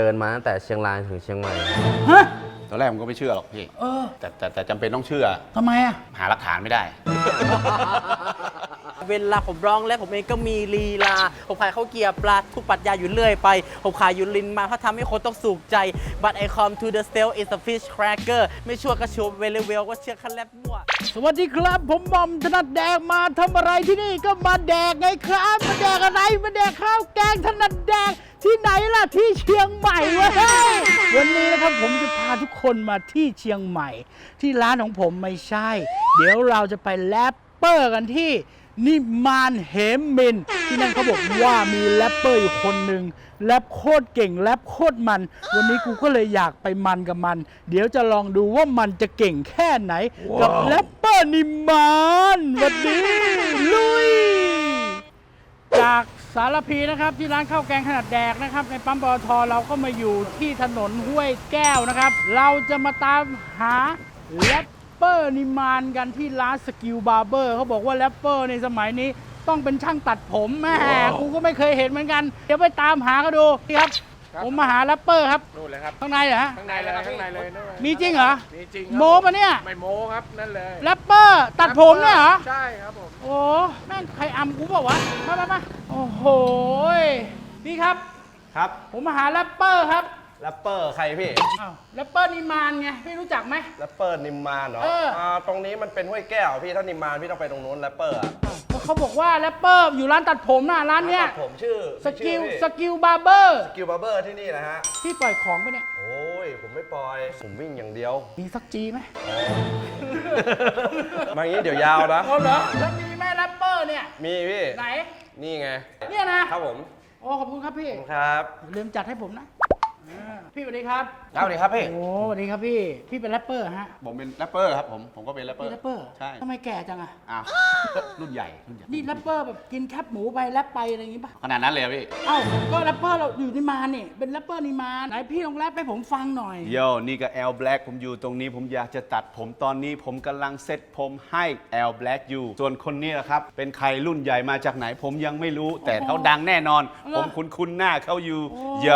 เดินมาตั้งแต่เชียงรายถึงเชียงใหม่ ฮะตอนแรกผมก็ไม่เชื่อหรอกพี่ เออแต่แต่แต่จำเป็นต้องเชื่อ ทำไมอะ หาหลักฐานไม่ได้ เวลาผมร้องและผมเองก็มีลีลา ผมขายข้าวเกียบปลาทุกปรัชญาอยู่เรื่อยไป ผมขายอยู่ลินมาเพราะทำให้คนต้องสุขใจ but I come to the sale is a fish cracker ไม่ชัวร์ก็ชัวร์เวลเวลก็เชื่อคันแลบมั่วสวัสดีครับผมบอมธนัดแดกมาทำอะไรที่นี่ก็มาแดกไงครับมาแดกอะไรมาแดกข้าวแกงธนัดแดกที่ไหนล่ะที่เชียงใหม่เว้ยวันนี้นะครับผมจะพาทุกคนมาที่เชียงใหม่ ที่ร้านของผมไม่ใช่ เดี๋ยวเราจะไปแรปเปอร์กันที่ นิมานเหมมิน ที่นั่นเขาบอกว่ามีแรปเปอร์อยู่คนหนึ่งแรปโคตรเก่งแรปโคตรมัน วันนี้กูก็เลยอยากไปมันกับมัน เดี๋ยวจะลองดูว่ามันจะเก่งแค่ไหน กับแรปเปอร์นิมานวันนี้ลุย จากสารพีนะครับที่ร้านข้าวแกงขนาดแดกนะครับ ในปั๊มปตทเราก็มาอยู่ที่ถนนห้วยแก้วนะครับ เราจะมาตามหาแรป เปอร์นิมานกันที่ร้านสกิลบาร์เบอร์เขาบอกว่าแรปเปอร์ในสมัยนี้ต้องเป็นช่างตัดผมแม่กูก็ไม่เคยเห็นเหมือนกัน เดี๋ยวไปตามหากันดูนี่ครับ ผมมาหาแรปเปอร์ครับนู่นเลยครับ ข้างในเหรอฮะข้างในเลยข้างในเลยนู่นเลยมีจริงเหรอ มีจริงครับโมปะเนี่ย ไม่โมครับนั่นเลยแรปเปอร์ตัดผมเนี่ยเหรอ ใช่ครับผม โอ้แม่งใครอำกูเปล่าวะมามามาโอ้โหยพี่ครับ ครับ ผมมาหาแรปเปอร์ครับ แรปเปอร์ใครพี่อ้าวแรปเปอร์นิมานไงพี่รู้จักไหม แรปเปอร์นิมมานเหรอเอออ่าตรงนี้มันเป็นห้วยแก้วพี่ถ้านิมมานพี่ต้องไปตรงนู้นแรปเปอร์อะก็เขาบอกว่าแรปเปอร์อยู่ร้านตัดผมน่ะร้านเนี้ยตัดผมชื่อสกิลชื่อพี่สกิลบาร์เบอร์สกิลบาร์เบอร์ที่นี่นะฮะ พี่ปล่อยของไปะเนี่ย โอ้ย ผมไม่ปล่อย ผมวิ่งอย่างเดียว มีสักจีไหมมาอย่างนี้เดี๋ยวยาวนะ เอาเหรอแล้วมีไหมแรปเปอร์เนี่ย มีพี่ ไหน นี่ไงเนี่ยนะ ครับผม โอ้ขอบคุณครับพี่ ขอบคุณครับ อย่าลืมจัดให้ผมนะอ่า พี่สวัสดีครับเอาดีครับพี่ โอ้สวัสดีครับพี่ พี่เป็นแรปเปอร์ฮะผมเป็นแรปเปอร์ครับผม ผมก็เป็นแรปเปอพี่ร์ แรปเปอร์ใช่ทำไมแก่จังอะอ้าวรุ่นใหญ่ รุ่นใหญ่ นี่แรปเปอร์แบบกินแคบหมูไปแรปไปอะไรอย่างงี้ป่ะ ขนาดนั้นเลยอะพี่ เอ้าก็แรปเปอร์เราอยู่นิมานนี่ เป็นแรปเปอร์นิมานไหนพี่ลองแรปให้ผมฟังหน่อย โยนี่ก็ L Black ผมอยู่ตรงนี้ผมอยากจะตัดผมตอนนี้ผมกำลังเซ็ตผมให้ L Black อยู่ ส่วนคนนี้นะครับ เป็นใครรุ่นใหญ่มาจากไหนผมยังไม่รู้ แต่เขาดังแน่นอนเหรอผมคุ้นคุ้นๆหน้าเขาอยู่โอ้โย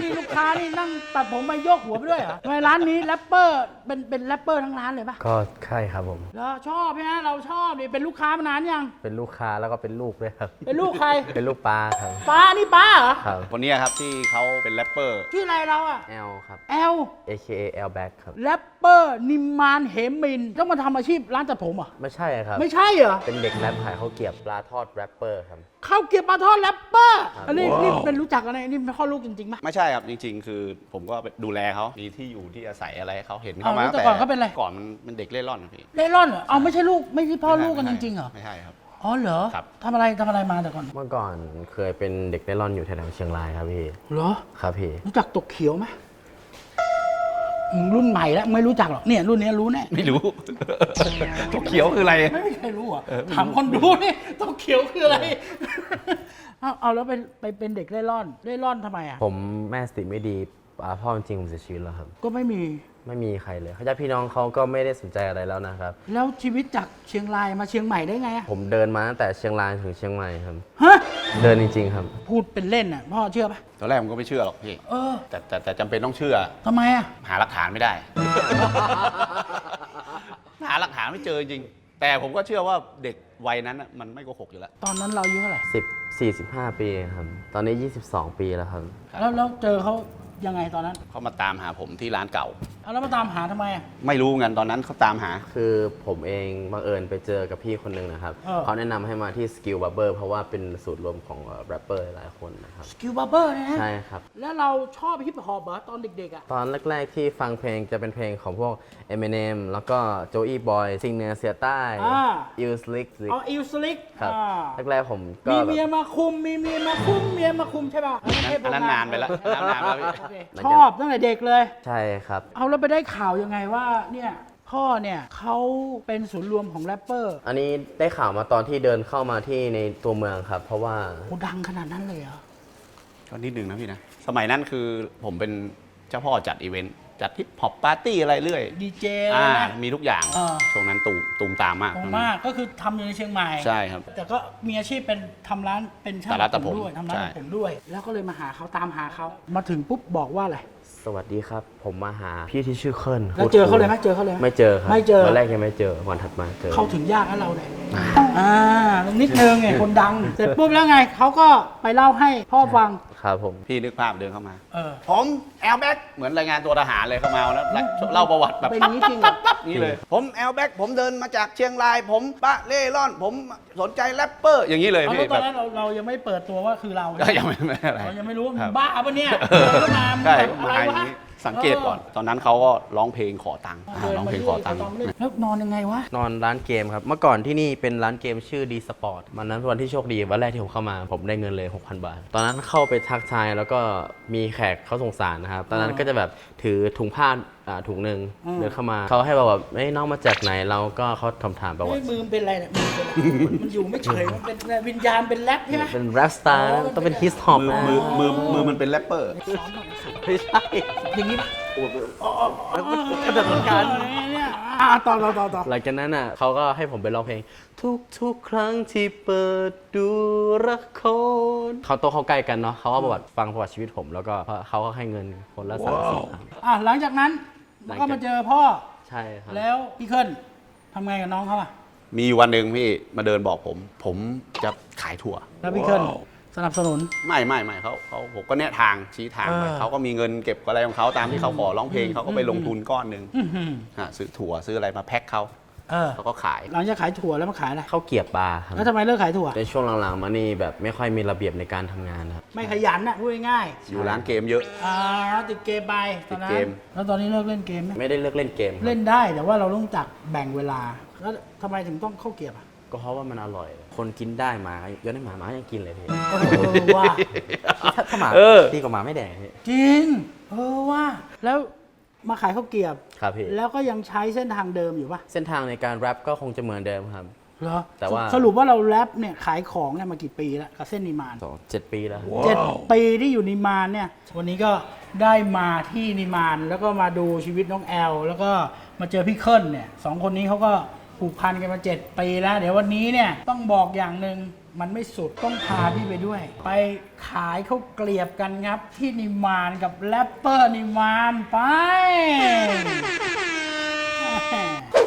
นี่ลูกค้านี่นั่งตัดผมมาโยกหัวไปด้วยเหรอทำไมร้านนี้แรปเปอร์เป็นเป็นแรปเปอร์ทั้งร้านเลยป่ะก็ใช่ครับผมแล้วชอบใช่ไหมเราชอบดิเป็นลูกค้ามานานยัง เป็นลูกค้าแล้วก็เป็นลูกด้วยครับ เป็นลูกใครเป็นลูกปลาครับป้านี่ป้าเหรอครับ คนนี้ครับที่เขาเป็นแรปเปอร์ที่ออะไรเราอะ L ครับ แอล AKA L Back ครับ แรปเปอร์นิมานเหมินต้องมาทำอาชีพร้านตัดผมเหรอะไม่ใช่ครับ ไม่ใช่เหรอ เป็นเด็กแรปขายข้าวเกรียบปลาทอดแรปเปอร์ครับข้าวเกรียบปลาทอดแรปเปอร์ครับอันนี้นี่เป็นรู้จักกันไหมนี่เป็นพ่อลูกจริงๆไหมไม่ใช่ครับจริงๆ คือผมก็ดูแลเขามีที่อยู่ที่อาศัยอะไรให้เขาเห็นอ้าวเข้ามาแล้วแต่ก่อนเขาเป็นอะไร ก่อนมันเป็นเด็กเล่ร่อนนะพี่เล่ร่อนเหรอเอาไม่ใช่ลูกไม่ใช่พ่อลูกกันจริงๆเหรอไม่ใช่ครับ อ๋อเหรอครับ ทำอะไรทำอะไรมาแต่ก่อนเมื่อก่อนเคยเป็นเด็กเล่ร่อนอยู่แถวๆเชียงรายครับพี่ เหรอ ครับพี่ รู้จักตกเขียวไหม มึงรุ่นใหม่แล้วไม่รู้จักหรอกเนี่ยรุ่นนี้รู้แน่ไม่รู้ ทุกเขียวคืออะไร ไม่มีใครรู้อะถามคนดูนี่ตกเขียวคืออะไร เอาเอาแล้วไปไปเป็นเด็กเล่ร่อนเล่ร่อนทำไมอะผมแม่สติไม่ดีอ่าพ่อจริงๆผมเสียชีวิตแล้วครับ ก็ไม่มี ไม่มีใครเลยญาติพี่น้องเขาก็ไม่ได้สนใจอะไรแล้วนะครับ แล้วชีวิตจากเชียงรายมาเชียงใหม่ได้ไงอะผมเดินมาตั้งแต่เชียงรายถึงเชียงใหม่ครับ ฮะ เดินจริง ๆ ครับ พูดเป็นเล่นอะ พ่อเชื่อปะตอนแรกผมก็ไม่เชื่อหรอกพี่ เออแต่แต่แต่จำเป็นต้องเชื่อ ทำไมอะ หาหลักฐานไม่ได้ หาหลักฐานไม่เจอจริง แต่ผมก็เชื่อว่าเด็กวัยนั้นน่ะมันไม่โกหกอยู่แล้ว ตอนนั้นเราอายุเท่าไหร่ 10 45 ปีครับ ตอนนี้ 22 ปีแล้วครับ แล้วแล้วเจอเขายังไงตอนนั้น เขามาตามหาผมที่ร้านเก่า เอาแล้วมาตามหาทำไมอะ ไม่รู้กันตอนนั้นเขาตามหา คือผมเองบังเอิญไปเจอกับพี่คนหนึ่งนะครับ เออ เขาแนะนำให้มาที่ Skill Barber เพราะว่าเป็นสูตรรวมของแรปเปอร์หลายคนนะครับ สกิลบาร์เบอร์เนี่ยนะใช่ครับ แล้วเราชอบฮิปฮอปเหรอตอนเด็กๆอะ ตอนแรก ๆ ที่ฟังเพลงจะเป็นเพลงของพวก Eminem แล้วก็ Joey Boy ซิงเนอร์เสียใต้ อ่าอิลสลิกอ๋ออิลสลิกครับอ่าแรกๆผมก็มีแบเมียบมาคุมมีเมียมาคุมเมียมาคุมใช่ป่ะอันนั้นนานไปแล้วนานแล้วพี่ โอเคชอบตั้งแต่เด็กเลย ใช่ครับ เอาแล้วไปได้ข่าวยังไงว่าเนี่ยพ่อเนี่ยเขาเป็นศูนย์รวมของแรปเปอร์อันนี้ได้ข่าวมาตอนที่เดินเข้ามาที่ในตัวเมืองครับ เพราะว่าโอ้ดังขนาดนั้นเลยเหรอก็นิดนึงนะพี่นะ สมัยนั้นคือผมเป็นเจ้าพ่อจัดอีเวนต์จัดฮิปฮอปปาร์ตี้อะไรเรื่อยดีเจอ่านะ มีทุกอย่างอ่าช่วงนั้นตูมตูมตามมากโอ้มากก็คือทำอยู่ในเชียงใหม่ใช่ครับแต่ก็มีอาชีพเป็นทำร้านเป็นช่างแต่ร้านตัดผมด้วยทำร้านใช่ตัดผมด้วย แล้วก็เลยมาหาเขาตามหาเขามาถึงปุ๊บบอกว่าอะไรสวัสดีครับผมมาหาพี่ที่ชื่อเคิลแล้วเจอเขาเลยไหมเจอเขาเลยไหม ไม่เจอครับไม่เจอ วันแรกยังไม่เจอวันถัดมาเจอ เข้าถึงยากนะเราเนี่ยอ่านิดนึงไงคนดัง เสร็จปุ๊บแล้วไงเขาก็ไปเล่าให้พ่อฟัง ครับผม พี่นึกภาพเดินเข้ามา เออ ผมแอลแบ็กเหมือนรายงานตัวทหารเลยเข้ามาแล้วเล่าประวัติแบบเป็นอย่างนี้จริงเหรอ ปั๊บนี่เลย ผมแอลแบ็กผมเดินมาจากเชียงราย ผมปะเล่ร่อน ผมสนใจแรปเปอร์ อย่างนี้เลยเอาพี่แล้วตแบอนบนั้นเราเรายังไม่เปิดตัวว่าคือเราก็ยังไม่ไม่อะไร เรายังไม่รู้ว่าคมึรังบบ้าปะเนี่ยเออเดินเข้ามามึงใช่แบบมาอะไรอย่างวะนี้ สังเกตก่อน ตอนนั้นเขาก็ร้องเพลงขอตังค์อ่าเดินร้องมาเพลงเรื่ขออยตังค์ๆแล้วนอนยังไงวะ นอนร้านเกมครับ เมื่อก่อนที่นี่เป็นร้านเกมชื่อดีสปอร์ตวันนั้นวันที่โชคดีวันแรกที่ผมเข้ามา ผมได้เงินเลย 6,000 บาท ตอนนั้นเข้าไปทักทายแล้วก็มีแขกเขาสงสารนะครับ ตอนนั้นก็จะแบบ ถือถุงผ้าอ่าถุงหนึ่งอืม เดินเข้ามาเขาให้บอกแบบเอ้ยน้องมาจากไหนเราก็เขาทำถามประวัเฮ้ยติมือมันเป็นอะไรเนี่ยมือเป็นอะไรมันอยู่ไม่เฉย มันเป็นวิญญาณเป็นแรปใช่ไหม เป็นแรปสตาร์นะต้องเป็นฮิสฮอปมือมือมือมือมันเป็นแรปเปอร์ ไม่ใช่อย่างนี้ปะแล้วก็กระโดดเหมือนกันเนี่ย อะต่อต่อต่อต่อหลังจากนั้นอะเขาก็ให้ผมไปร้องเพลง ทุกทุกๆครั้งที่เปิดดูละครเขาโตะเขาใกล้กันเนาะเขาก็ประวัติฟังประวัติชีวิตผมแล้วก็เขาก็ให้เงินคนละสามสิบอะหลังจากนั้นหลังก็จากมาเจอพ่อ ใช่ครับ แล้วพี่เคิลทำไงกับน้องเขาอะมีวันหนึ่งพี่มาเดินบอกผม ผมจะขายถั่ว แล้วพี่เคิล สนับสนุน ไม่ไม่ไม่เขาเขาผมก็แนะทางชี้ทางไปเออเขาก็มีเงินเก็บอะไรของเขาตามที่เขาขอร้องเพลงเขาก็ไปลงทุนก้อนหนึ่งอื้อหือฮะซื้อถั่วซื้ออะไรมาแพ็คเขาเออเขาก็ขาย หลังจากขายถั่วแล้วมาขายอะไรเข้าวเกรียบปลาครับแล้วทำไมเลิกขายถั่ว ในช่วงหลังๆมานี่แบบไม่ค่อยมีระเบียบในการทำงานครับ ไม่ขยันน่ะพูดง่ายอยู่ร้านเกมเยอะ ๆอ่าติดเกมไปตอนนั้ติดนเกมแล้วตอนนี้เลิกเล่นเกมไหมไม่ได้เลิกเล่นเกมครับเล่นได้แต่ว่าเราต้องจักแบ่งเวลา แล้วทำไมถึงต้องเข้าเกียบอะก็เพราะว่ามันอร่อย คนกินได้หมาย้อนให้หมาหมายังกินเลยพี่เออว่าถ้าถ้าหมาเออ ดีกว่าหมาไม่แดกพี่จริงเออว่า แล้วมาขายข้าวเกรียบ ครับพี่ แล้วก็ยังใช้เส้นทางเดิมอยู่ปะเส้นทางในการแรปก็คงจะเหมือนเดิมครับ เหรอแต่ว่า สรุปว่าเราแรปเนี่ยขายของเนี่ยมากี่ปีแล้วกับเส้นนิมาน สองเจ็ดปีแล้วเจ็ดปีที่อยู่นิมานเนี่ย วันนี้ก็ได้มาที่นิมานแล้วก็มาดูชีวิตน้องแอล แล้วก็มาเจอพี่เคิลเนี่ยสองคนนี้เขาก็ ผูกพันกันมาเจ็ดปีแล้ว เดี๋ยววันนี้เนี่ยต้องบอกอย่างหนึ่งมันไม่สุดต้องพาพี่ไปด้วย ไปขายข้าวเกลียบกันครับ ที่นิมานกับแรปเปอร์นิมานไป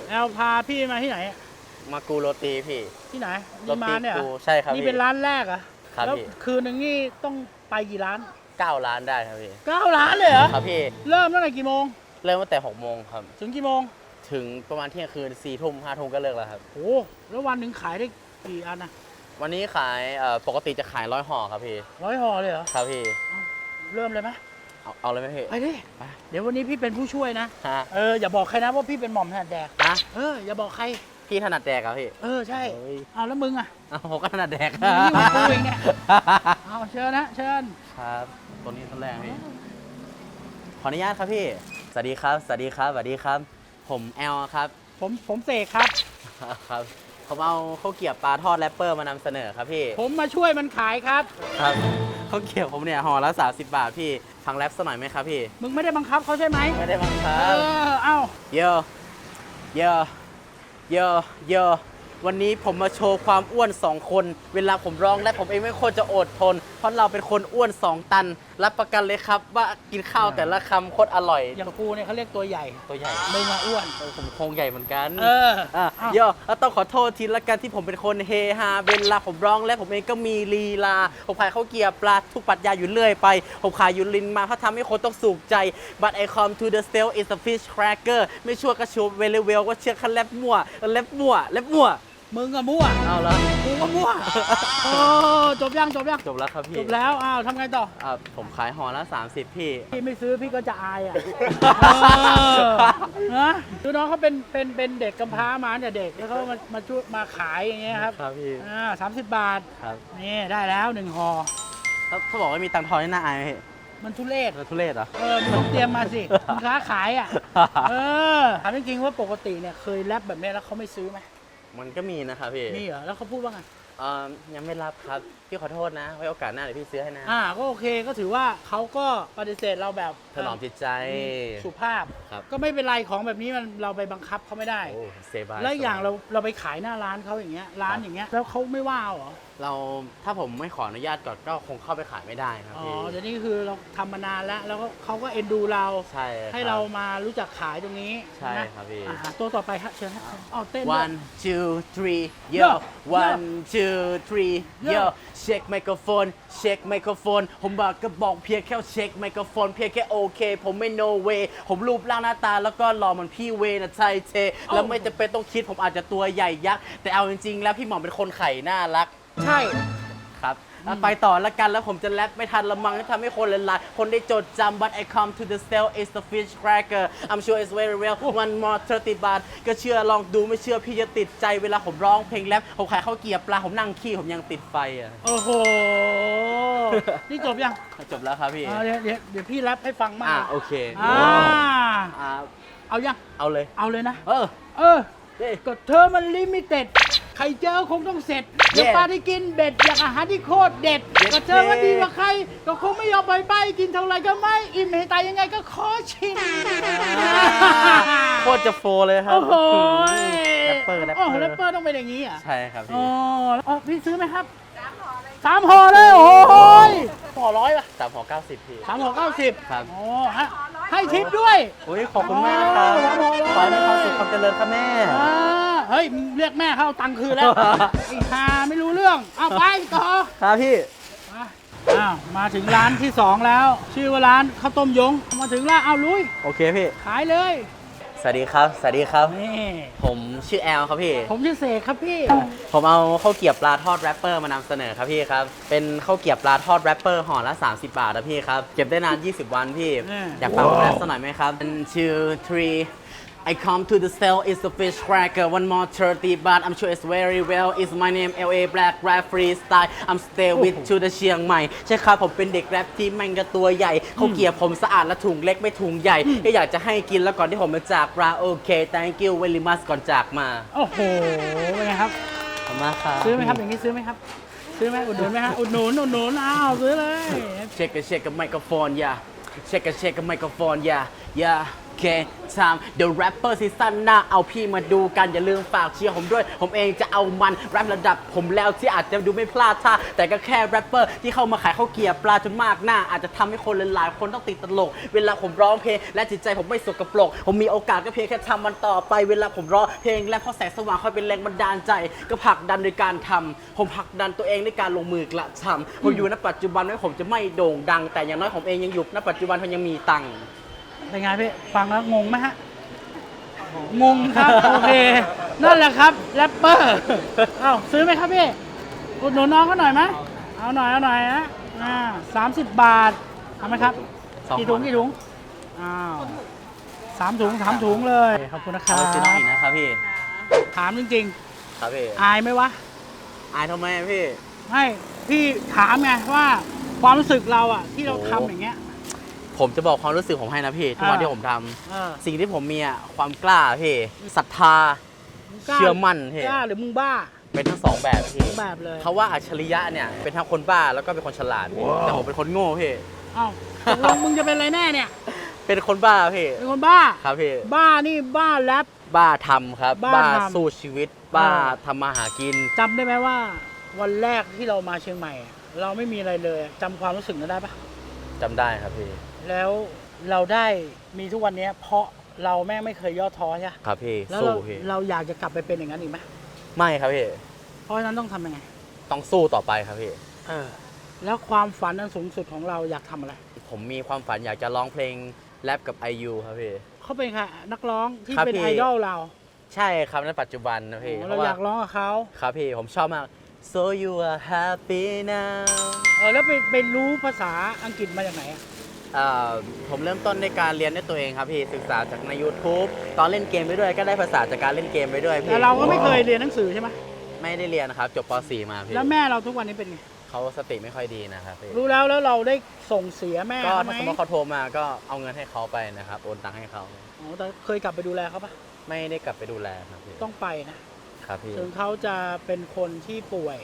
แอลพาพี่มาที่ไหนอะมากูโรตีพี่ ที่ไหนโรนิตีมานเนี่ยเหรกูอใช่ครับนี่พี่ เป็นร้านแรกเหรอะครับแล้วพี่ คืนหนึงนี่ต้องไปกี่ร้านเก้าล้านได้ครับพี่ เก้าร้านเลยเหรอครับพี่ เริ่มตั้งแต่กี่โมง เริ่มตั้งแต่หกโมงครับ ถึงกี่โมง ถึงประมาณเที่ยงคืนสี่ทุ่มห้าทุ่มก็เลิกแล้วครับ โอ้แล้ววันหนึ่งขายได้กี่อันนะวันนี้ขายเอ่อปกติจะขายร้อยห่อครับพี่ ร้อยห่อเลยเหรอ ครับพี่ เริ่มเลยไหมเอาเอาเลยไหมพี่ ไปดิเดี๋ยววันนี้พี่เป็นผู้ช่วยนะ ฮะ เอออย่าบอกใครนะว่าพี่เป็นหม่อมถนัดแดก ฮะ เอออย่าบอกใคร พี่ถนัดแดกครับพี่ เออใช่ เฮ้ย เอาแล้วมึงอะ เอาผมก็ถนัดแดกมึงนี่มันกูเองเนี่ย เอาเชิญนะเชิญ ครับ ตัวนี้ตัวแรกพี่ ขออนุญาตครับพี่ สวัสดีครับ สวัสดีครับ สวัสดีครับ ผมแอลครับ ผมผมเสกครับ ครับ ผมเอาข้าวเกรียบปลาทอดแรปเปอร์มานำเสนอครับพี่ ผมมาช่วยมันขายครับ ครับข้าวเกรียบผมเนี่ยห่อละ30 บาทพี่ฟังแรปสักหน่อยไหมครับพี่ มึงไม่ได้บังคับเขาใช่ไหมไม่ได้บังคัเอบอเอ้า เยอะเยอะเยอะเยอะ วันนี้ผมมาโชว์ความอ้วน 2 คน เวลาผมร้องและผมเองไม่ควรจะอดทน เพราะเราเป็นคนอ้วน 2 ตัน รับประกันเลยครับว่ากินข้าวแต่ละคำโคตรอร่อย อย่างกูเนี่ยเขาเรียกตัวใหญ่ ตัวใหญ่ ไม่มาอ้วนเออผมโครงใหญ่เหมือนกัน เอออะอ้าวโยแล้วต้องขอโทษทีละกันที่ผมเป็นคนเฮฮา เวลาผมร้องและผมเองก็มีลีลา ผมขายข้าวเกรียบปลาทุกปรัชญาอยู่เรื่อยไป ผมขายอยู่ลินมาเขาทำให้คนต้องสุขใจ but I come to the sale is a fish cracker ไม่ชั่วก็ชูเวลเวลก็เชื่อคันแลบมั่วแลบมั่วแลบมั่ว มึงอะมั่วเอาละกูก็มั่วโอ้จบยังจบยังจบแล้วครับพี่จบแล้วอ้าวทำไงต่ออะผมขายห่อละ 30 พี่ พี่ไม่ซื้อพี่ก็จะอายอะนะคือน้องเขาเป็นเป็นเป็นเด็กกำพร้ามาตั้งแต่เด็กแล้วเขามามาช่วยมาขายอย่างเงี้ยครับครับพี่ อ่าสามสิบบาทครับนี่ได้แล้วหนึ่งห่อถ้าถ้าบอกว่ามีตังค์ทอนนี่น่าอายไหมพี่มันทุเรศแล้วทุเรศเหรอ เออมึงต้องเตรียมมาสิ มึงค้าขายอะ เออถามจริงๆว่าปกติเนี่ยเคยแรปแบบนี้แล้วเขาไม่ซื้อไหม มันก็มีนะครับพี่มีเหรอแล้วเขาพูดว่าไงเออ่ายังไม่รับครับ พี่ขอโทษนะ ไว้โอกาสหน้าเดี๋ยวพี่ซื้อให้นะอ่าก็โอเคก็ถือว่าเขาก็ปฏิเสธเราแบบถนอมจิตใจ สุภาพ ครับ ก็ไม่เป็นไรของแบบนี้มันเราไปบังคับเขาไม่ได้ โอ้เซบายแล้วอย่างเราเราไปขายหน้าร้านเขาอย่างเงี้ยร้านอย่างเงี้ยแล้วเขาไม่ว่าเหรอเราถ้าผมไม่ขออนุญาตก่อนก็คงเข้าไปขายไม่ได้ครับอ๋อพี่เดี๋ยวนี้คือเราทำมานานแล้ว แล้วก็เขาก็เอ็นดูเรา ใช่คบ ให้เรามารู้จักขายตรงนี้ใช่นะครับพี่ อ่าตัวต่อไปฮะเชิญฮะอ๋อเต้นด้วย one two three Yo, yo yo. one two three Yo. yo เช็คไมโครโฟนเช็คไมโครโฟนผมบอกก็บอกเพียงแค่เช็คไมโครโฟนเพียงแค่โอเค ผมไม่ no way ผมรูปร่างหน้าตาแล้วก็หล่อเหมือนพี่เวนะไทยเท แล้วไม่จะเป็นต้องคิดผมอาจจะตัวใหญ่ยักษ์แต่เอาจริงๆ แล้วพี่หมอเป็นคนไข่น่ารัก ใช่ ครับอะไปต่อละกันแล้วผมจะแรปไม่ทันละมังที่ทำให้คนหลายๆคนได้จดจำ but I come to the cell is the fish cracker I'm sure it's very well one more 30 บาท ก็เชื่อลองดูไม่เชื่อพี่จะติดใจเวลาผมร้องเพลงแรปผมขายข้าวเกรียบปลาผมนั่งขี้ผมยังติดไฟอะ โอ้โห นี่จบยังจบแล้วครับพี่ อ่าเดี๋ยวเดี๋ยวเดี๋ยวพี่แรปให้ฟังมากอ่าโอเคอ่าอ่าเอายัง เอาเลย เอาเลยนะ เออ เออ เฮ้ย ก็เธอมันลิมิเต็ด ใครเจอคงต้องเสร็จอยาก Yeah ปลาที่กินเบ็ดอยากอาหารที่โคตรเด็ด Yes ก็เจอว่าดีกว่าใคร ก็คงไม่ยอมไปไปกินเท่าไรก็ไม่อิ่มให้ตายยังไงก็ขอชิมโคตรจะโฟเลยครับ โอ้โหแรปเปอร์แรปโอ้เปอแรปร์เปอร์ต้องเป็นอย่างนี้อะใช่ครับอ๋พี่ออ๋อพี่ซื้อไหมครับสามห่อเลยโอ้ยห่อร้อยป่ะสามห่อเก้าสิบพี่สามห่อเก้าสิบครับโอ้ฮะให้ทิปด้วยอุ้ยขอบคุณมากครับโอ้โหขอให้มีความสุขความเจริญครับแม่อ่า เฮ้ยมึงเรียกแม่เข้าตังค์คืนแล้ว ไอ้ฮาไม่รู้เรื่อง เอาไปต่อ ครับพี่มาอ้าวมาถึงร้านที่สองแล้ว ชื่อว่าร้านข้าวต้มยง มาถึงร้านเอาลุย โอเคพี่ ขายเลย สวัสดีครับ สวัสดีครับ นี่ ผมชื่อแอลครับพี่ ผมชื่อเสกครับพี่ ผมเอาข้าวเกรียบปลาทอดแรปเปอร์มานำเสนอครับพี่ครับ เป็นข้าวเกรียบปลาทอดแรปเปอร์ห่อละ 30 บาทนะพี่ครับ เก็บได้นาน 20 วันพี่ อืม อยากฟังผมแรปสักหน่อยไหมครับ one two three I come to the cell is the fish cracker one more 30 baht I'm sure it's very well it's my name LA Black Rap Freestyle I'm stay with to the เชียงใหม่ ใช่ครับ ผมเป็นเด็กแรปที่แม่งกระตัวใหญ่เขาวเกรียบผมสะอาดและถุงเล็กไม่ถุงใหญ่ ก็อยากจะให้กินแล้วก่อนที่ผมจะจากปลาโอเค thank you very much ก่อนจากมา โอ้โห เป็นไงครับ ขอบคุณมากครับ ซื้อไหมครับ อย่างนี้ซื้อไหมครับ ซื้อไหมอุดหนุนไหมฮะ อุดหนุน อุดหนุน อ้าว ซื้อเลย เช็คกับเช็คกับไมโครโฟนอย่าเช็คกับเช็คกับไมโครโฟนอย่าอย่า โอเค time the rapper ซีซั่นหน้าเอาพี่มาดูกัน อย่าลืมฝากเชียร์ผมด้วย ผมเองจะเอามันแรประดับผมแล้วที่อาจจะดูไม่พลาดท่าแต่ก็แค่แรปเปอร์ที่เข้ามาขายข้าวเกียบปลาจนมากหน้า อาจจะทำให้คนหลายๆคนต้องติดตลก เวลาผมร้องเพลงและจิตใจผมไม่สกปรก ผมมีโอกาสก็เพียงแค่ทำมันต่อไปเวลาผมร้องเพลงและพอแสงสว่างคอยเป็นแรงบันดาลใจ ก็ผลักดันโดยการทำผมผลักดันตัวเองด้วยการลงมือกระทำผมอยู่ณปัจจุบันไม่ผมจะไม่โด่งดัง แต่อย่างน้อยผมเองยังอยู่ณปัจจุบันผมยังมีตังค์ เป็นไงพี่ฟังแล้วงงไหมฮะ งงครับ โอเค นั่นแหละครับแรปเปอร์เอ้าซื้อไหมครับพี่อุดหนุนน้องเขาหน่อยไหมเอาหน่อยเอาหน่อยนะอ่าสามสิบบาทเอาไหมครับสองกี่ถุงห่อกี่ถุงอ้าวสามถุงสามถุงเลยขอบคุณนะครัเอาบไปซื้อน้องอีกนะครับพี่ ถามจริงครับพี่ ๆ อายไหมวะอายทำไมอะพี่ไม่พี่ถามไงว่าความรู้สึกเราอะที่เราโอ้ทำอย่างเงี้ย ผมจะบอกความรู้สึกผมให้นะพี่ทุกวันอ่าที่ผมทำเออสิ่งที่ผมมีอะความกล้าพี่ศรัทธามึงกล้าเชื่อมั่นพี่กล้าหรือมึงบ้าเป็นทั้งสองแบบพี่ทั้งแบบเลยเขาว่าอัจฉริยะเนี่ยเป็นทั้งคนบ้าแล้วก็เป็นคนฉลาดพี่แต่ผมเป็นคนโง่พี่เอ้าตกลงมึงจะเป็นอะไรแน่เนี่ยเป็นคนบ้าพี่เป็นคนบ้า ครับพี่บ้านี่บ้าแรป บ้าทำครับบ้าบ้าทำสู้ชีวิต บ้าเออทำมาหากิน จำได้ไหมว่า วันแรกที่เรามาเชียงใหม่อะเราไม่มีอะไรเลยจำความรู้สึกนั้นได้ปะจำได้ครับพี่ แล้วเราได้มีทุกวันเนี้ย เพราะเราแม่งไม่เคยย่อท้อใช่ปะครับพี่แล้วสู้เราพี่เราอยากจะกลับไปเป็นอย่างนั้นอีกไหมไม่ครับพี่เพราะฉะนั้นต้องทำยังไง ต้องสู้ต่อไปครับพี่ เออ แล้วความฝันอันสูงสุดของเราอยากทำอะไร ผมมีความฝันอยากจะร้องเพลงแรปกับ IU ครับพี่ เขาเป็นค่ะนักร้องที่ครับเป็นพี่ ไอดอลเราใช่ครับในปัจจุบันนะพี่อ๋อเพเราราะว่าอยากร้องกับเขาครับพี่ผมชอบมาก so you are happy now เออแล้วไปไปรู้ภาษาอังกฤษมาจากไหนอะ เอ่อผมเริ่มต้นในการเรียนด้วยตัวเองครับพี่ศึกษาจากใน YouTube ตอนเล่นเกมไปด้วยก็ได้ภาษาจากการเล่นเกมไปด้วยพี่แต่เราก็ไม่เคยเรียนหนังสือใช่ไหมไม่ได้เรียนนะครับจบป .4 มาพี่แล้วแม่เราทุกวันนี้เป็นไง เขาสติไม่ค่อยดีนะครับพี่รู้แล้วแล้วเราได้ส่งเสียแม่ก็เขาไหมถ้าสมมติเขาโทรมาก็เอาเงินให้เขาไปนะครับโอนตังค์ให้เขาอ๋อแต่เคยกลับไปดูแลเขาปะไม่ได้กลับไปดูแลครับพี่ต้องไปนะ ครับพี่ ถึงเขาจะเป็นคนที่ป่วย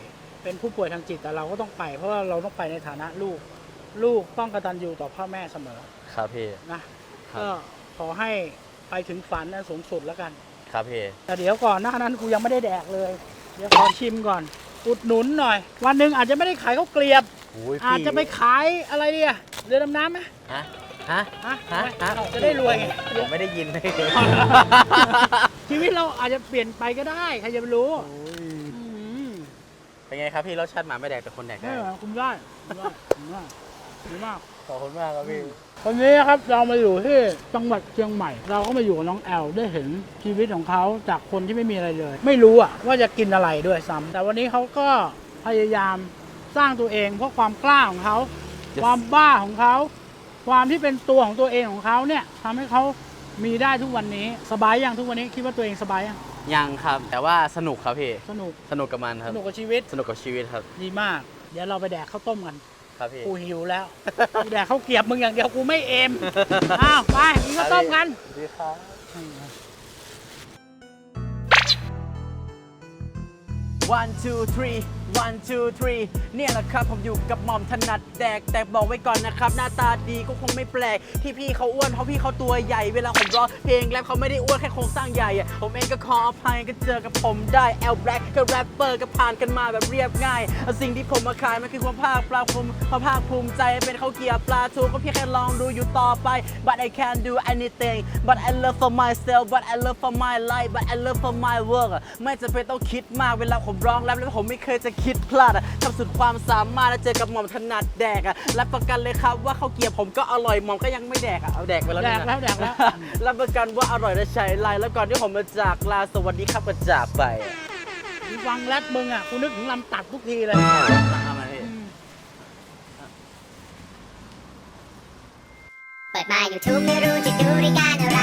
เป็นผู้ป่วยทางจิตแต่เราก็ต้องไป เพราะว่าเราต้องไปในฐานะลูก ลูกต้องกตัญญูต่อพ่อแม่เสมอครับพี่ นะครับก็ขอให้ไปถึงฝันอันสูงสุดแล้วกัน ครับพี่ แต่เดี๋ยวก่อนหน้านั้นกูยังไม่ได้แดกเลย เดี๋ยวขอชิมก่อน อุดหนุนหน่อย วันหนึ่งอาจจะไม่ได้ขายข้าวเกลียบ โอ้ยพี่อาจจะไปขายอะไรเดียเรือดำน้ำไหมฮะ ฮะ ฮะฮะฮะจะได้รวยไง ผมไม่ได้ยินเลยชีวิตเราอาจจะเปลี่ยนไปก็ได้ใครจะไปรู้มเป็นไงครับพี่รสชาติหมาไม่แดกแต่คนแดกไม่ได้เหรอคุณได้คุณได้คุณได้ ดีมาก ขอบคุณมากครับพี่วันนี้นะครับเรามาอยู่ที่จังหวัดเชียงใหม่ เราก็มาอยู่กับน้องแอลได้เห็นชีวิตของเขาจากคนที่ไม่มีอะไรเลย ไม่รู้อะว่าจะกินอะไรด้วยซ้ำแต่วันนี้เขาก็พยายามสร้างตัวเองเพราะความกล้าของเขา Yes ความบ้าของเขา ความที่เป็นตัวของตัวเองของเขาเนี่ยทำให้เขามีได้ทุกวันนี้ สบายยังทุกวันนี้คิดว่าตัวเองสบายยังยังครับ แต่ว่าสนุกครับพี่ สนุกสนุกกับมันคสรับ นุกกับชีวิตสนุกกับชีวิตครับ ดีมาก เดี๋ยวเราไปแดกข้าวต้มกัน ครับพี่ กูหิวแล้วกูแดกข้าวเกรียบมึงอย่างเดียวกูไม่เอม อ้าวไปกินข้าวต้มกัน ดีครับ one two three one two three เนี่ยแหละครับ ผมอยู่กับหม่อมถนัดแดก แต่บอกไว้ก่อนนะครับ หน้าตาดีก็คงไม่แปลก ที่พี่เขาอ้วน เพราะพี่เขาตัวใหญ่ เวลาผมร้องเพลงแรปเขาไม่ได้อ้วนแค่โครงสร้างใหญ่อะผมเองก็ขออภัยก็เจอกับผมได้ L Black ก็แรปเปอร์ก็ผ่านกันมาแบบเรียบง่าย สิ่งที่ผมมาขายมันคือความภาคปลาภูมิความภาคภูมิใจเป็นข้าวเกียบปลาทูก็เพียงแค่ลองดูอยู่ต่อไป but I can't do anything but I love for myself but I love for my life but I love for my work ไม่จำเป็นต้องคิดมากเวลาผมร้องแรปแล้วผมไม่เคยจะคิดพลาดอะทำสุดความสามารถแล้วเจอกับหม่อมถนัดแดกอะรับประกันเลยครับว่าข้าวเกรียบผมก็อร่อยหม่อมก็ยังไม่แดกอะเอาแดกไปแล้วนี่นะแดกแล้วแดกแล้ว รับประกันว่าอร่อยและใช้ไรแล้วก่อนที่ผมมาจากลาสวัสดีครับก็จากไปอะกูฟังแรปมึงอะกูนึกถึงลำตัดทุกทีเลยเอามาพี่ เปิดมา YouTube ไม่รู้จะดูรายการอะไร